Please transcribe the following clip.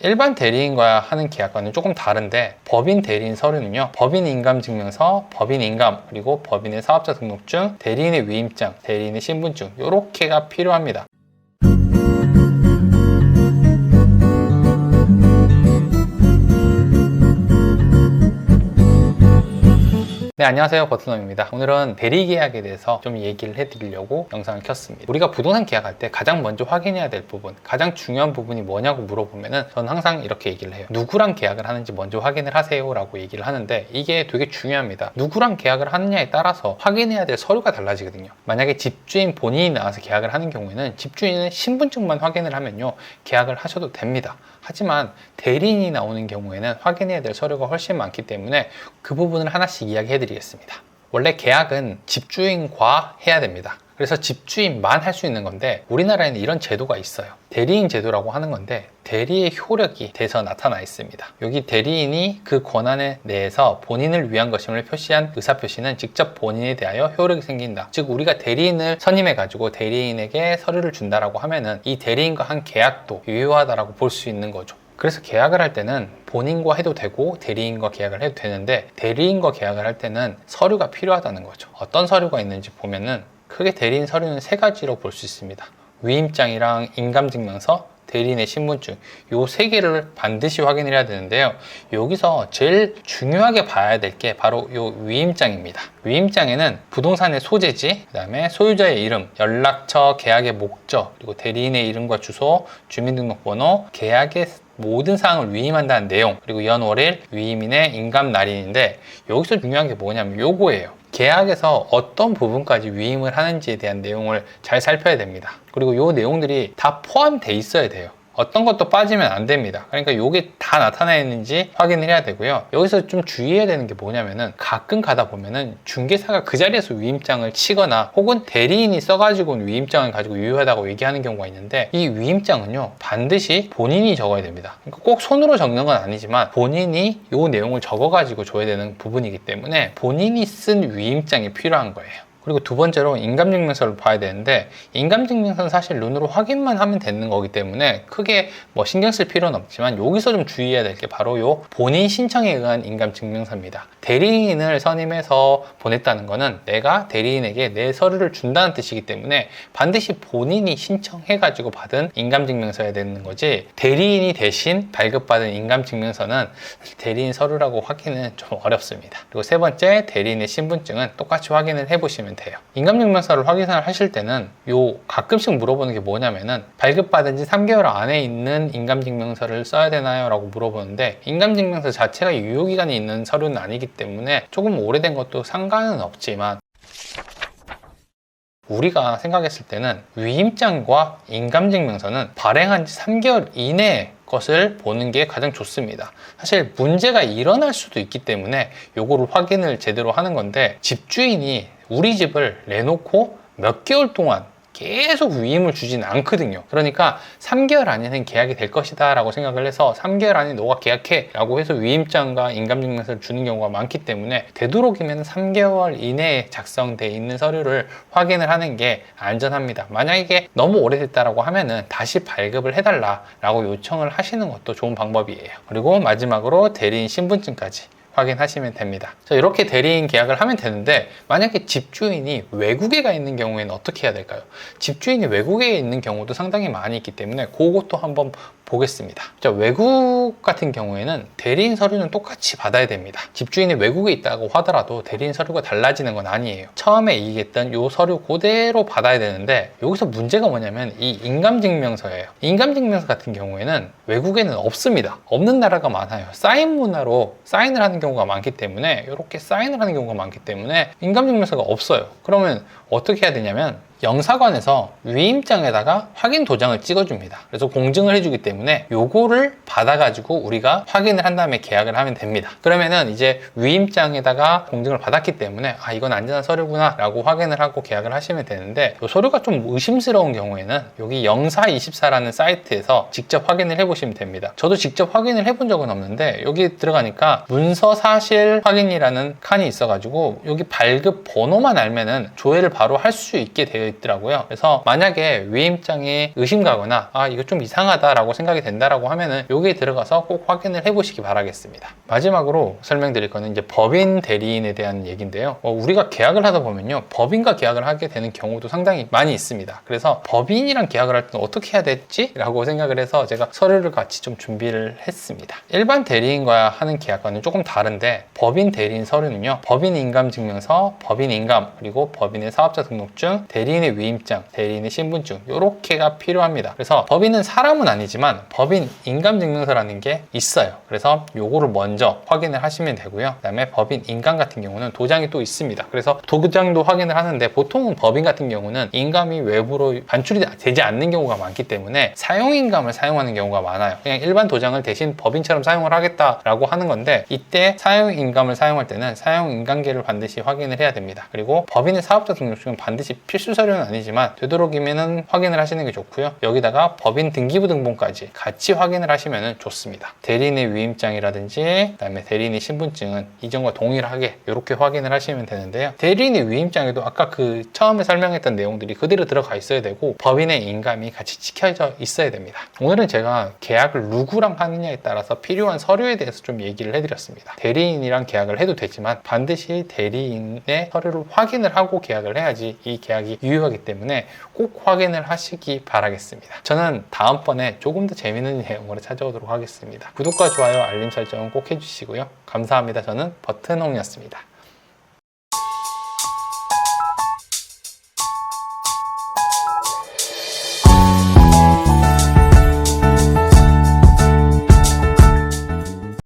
일반 대리인과 하는 계약과는 조금 다른데 법인 대리인 서류는요 법인 인감 증명서, 법인 인감 그리고 법인의 사업자 등록증, 대리인의 위임장, 대리인의 신분증 이렇게가 필요합니다. 네, 안녕하세요. 버트넘입니다. 오늘은 대리 계약에 대해서 좀 얘기를 해드리려고 영상을 켰습니다. 우리가 부동산 계약할 때 가장 먼저 확인해야 될 부분, 가장 중요한 부분이 뭐냐고 물어보면은 저는 항상 이렇게 얘기를 해요. 누구랑 계약을 하는지 먼저 확인을 하세요. 라고 얘기를 하는데 이게 되게 중요합니다. 누구랑 계약을 하느냐에 따라서 확인해야 될 서류가 달라지거든요. 만약에 집주인 본인이 나와서 계약을 하는 경우에는 집주인은 신분증만 확인을 하면요. 계약을 하셔도 됩니다. 하지만 대리인이 나오는 경우에는 확인해야 될 서류가 훨씬 많기 때문에 그 부분을 하나씩 이야기해 드 리겠습니다. 원래 계약은 집주인과 해야 됩니다. 그래서 집주인만 할 수 있는 건데 우리나라에는 이런 제도가 있어요. 대리인 제도라고 하는 건데 대리의 효력이 돼서 나타나 있습니다. 여기 대리인이 그 권한에 대해서 본인을 위한 것임을 표시한 의사표시는 직접 본인에 대하여 효력이 생긴다. 즉 우리가 대리인을 선임해 가지고 대리인에게 서류를 준다라고 하면은 이 대리인과 한 계약도 유효하다라고 볼 수 있는 거죠. 그래서 계약을 할 때는 본인과 해도 되고 대리인과 계약을 해도 되는데 대리인과 계약을 할 때는 서류가 필요하다는 거죠. 어떤 서류가 있는지 보면은 크게 대리인 서류는 세 가지로 볼 수 있습니다. 위임장이랑 인감증명서, 대리인의 신분증 요 세 개를 반드시 확인을 해야 되는데요. 여기서 제일 중요하게 봐야 될 게 바로 요 위임장입니다. 위임장에는 부동산의 소재지, 그다음에 소유자의 이름, 연락처, 계약의 목적, 그리고 대리인의 이름과 주소, 주민등록번호, 계약의 모든 사항을 위임한다는 내용, 그리고 연월일, 위임인의 인감 날인인데 여기서 중요한 게 뭐냐면 요거예요. 계약에서 어떤 부분까지 위임을 하는지에 대한 내용을 잘 살펴야 됩니다. 그리고 요 내용들이 다 포함돼 있어야 돼요. 어떤 것도 빠지면 안 됩니다. 그러니까 이게 다 나타나 있는지 확인을 해야 되고요. 여기서 좀 주의해야 되는 게 뭐냐면은 가끔 가다 보면은 중개사가 그 자리에서 위임장을 치거나 혹은 대리인이 써가지고 위임장을 가지고 유효하다고 얘기하는 경우가 있는데 이 위임장은요 반드시 본인이 적어야 됩니다. 그러니까 꼭 손으로 적는 건 아니지만 본인이 요 내용을 적어가지고 줘야 되는 부분이기 때문에 본인이 쓴 위임장이 필요한 거예요. 그리고 두 번째로 인감증명서를 봐야 되는데 인감증명서는 사실 눈으로 확인만 하면 되는 거기 때문에 크게 뭐 신경 쓸 필요는 없지만 여기서 좀 주의해야 될 게 바로 요 본인 신청에 의한 인감증명서입니다. 대리인을 선임해서 보냈다는 거는 내가 대리인에게 내 서류를 준다는 뜻이기 때문에 반드시 본인이 신청해가지고 받은 인감증명서여야 되는 거지 대리인이 대신 발급받은 인감증명서는 대리인 서류라고 확인은 좀 어렵습니다. 그리고 세 번째 대리인의 신분증은 똑같이 확인을 해보시면 돼요. 인감증명서를 확인을 하실 때는 요 가끔씩 물어보는 게 뭐냐면은 발급받은 지 3개월 안에 있는 인감증명서를 써야 되나요? 라고 물어보는데 인감증명서 자체가 유효기간이 있는 서류는 아니기 때문에 조금 오래된 것도 상관은 없지만 우리가 생각했을 때는 위임장과 인감증명서는 발행한 지 3개월 이내 것을 보는 게 가장 좋습니다. 사실 문제가 일어날 수도 있기 때문에 요거를 확인을 제대로 하는 건데 집주인이 우리 집을 내놓고 몇 개월 동안 계속 위임을 주지는 않거든요. 그러니까 3개월 안에는 계약이 될 것이다 라고 생각을 해서 3개월 안에 너가 계약해 라고 해서 위임장과 인감증명서를 주는 경우가 많기 때문에 되도록이면 3개월 이내에 작성돼 있는 서류를 확인을 하는 게 안전합니다. 만약에 너무 오래됐다라고 하면은 다시 발급을 해달라 라고 요청을 하시는 것도 좋은 방법이에요. 그리고 마지막으로 대리인 신분증까지 확인하시면 됩니다. 자, 이렇게 대리인 계약을 하면 되는데 만약에 집주인이 외국에 가 있는 경우에는 어떻게 해야 될까요? 집주인이 외국에 있는 경우도 상당히 많이 있기 때문에 그것도 한번 보겠습니다. 자, 외국 같은 경우에는 대리인 서류는 똑같이 받아야 됩니다. 집주인이 외국에 있다고 하더라도 대리인 서류가 달라지는 건 아니에요. 처음에 얘기했던 이 서류 그대로 받아야 되는데 여기서 문제가 뭐냐면 이 인감증명서예요. 인감증명서 같은 경우에는 외국에는 없습니다. 없는 나라가 많아요. 사인 문화로 사인을 하는 경우 가 많기 때문에 이렇게 사인을 하는 경우가 많기 때문에 인감증명서가 없어요. 그러면 어떻게 해야 되냐면 영사관에서 위임장에다가 확인 도장을 찍어줍니다. 그래서 공증을 해주기 때문에 요거를 받아가지고 우리가 확인을 한 다음에 계약을 하면 됩니다. 그러면은 이제 위임장에다가 공증을 받았기 때문에 아 이건 안전한 서류구나 라고 확인을 하고 계약을 하시면 되는데 요 서류가 좀 의심스러운 경우에는 여기 영사24라는 사이트에서 직접 확인을 해보시면 됩니다. 저도 직접 확인을 해본 적은 없는데 여기 들어가니까 문서 사실 확인이라는 칸이 있어가지고 여기 발급 번호만 알면은 조회를 바로 할 수 있게 되어 있더라고요. 그래서 만약에 위임장에 의심 가거나 아 이거 좀 이상하다라고 생각이 된다라고 하면은 여기에 들어가서 꼭 확인을 해보시기 바라겠습니다. 마지막으로 설명드릴 거는 이제 법인 대리인에 대한 얘기인데요. 어, 우리가 계약을 하다 보면요, 법인과 계약을 하게 되는 경우도 상당히 많이 있습니다. 그래서 법인이랑 계약을 할 때는 어떻게 해야 될지라고 생각을 해서 제가 서류를 같이 좀 준비를 했습니다. 일반 대리인과 하는 계약과는 조금 다른데 법인 대리인 서류는요, 법인 인감증명서, 법인 인감 그리고 법인의 사업자 등록증, 대리인 의 위임장, 대리인의 신분증 이렇게가 필요합니다. 그래서 법인은 사람은 아니지만 법인 인감증명서라는 게 있어요. 그래서 요거를 먼저 확인을 하시면 되고요. 그다음에 법인 인감 같은 경우는 도장이 또 있습니다. 그래서 도장도 확인을 하는데 보통은 법인 같은 경우는 인감이 외부로 반출이 되지 않는 경우가 많기 때문에 사용 인감을 사용하는 경우가 많아요. 그냥 일반 도장을 대신 법인처럼 사용을 하겠다라고 하는 건데 이때 사용 인감을 사용할 때는 사용 인감계를 반드시 확인을 해야 됩니다. 그리고 법인의 사업자 등록증은 반드시 필수 서류 는 아니지만 되도록이면은 확인을 하시는 게 좋고요. 여기다가 법인 등기부 등본까지 같이 확인을 하시면 좋습니다. 대리인의 위임장이라든지 그다음에 대리인의 신분증은 이전과 동일하게 이렇게 확인을 하시면 되는데요. 대리인의 위임장에도 아까 그 처음에 설명했던 내용들이 그대로 들어가 있어야 되고 법인의 인감이 같이 찍혀져 있어야 됩니다. 오늘은 제가 계약을 누구랑 하느냐에 따라서 필요한 서류에 대해서 좀 얘기를 해드렸습니다. 대리인이랑 계약을 해도 되지만 반드시 대리인의 서류를 확인을 하고 계약을 해야지 이 계약이 유효 하기 때문에 꼭 확인을 하시기 바라겠습니다. 저는 다음번에 조금 더 재밌는 내용으로 찾아오도록 하겠습니다. 구독과 좋아요, 알림 설정은 꼭 해주시고요. 감사합니다. 저는 버튼홍이었습니다.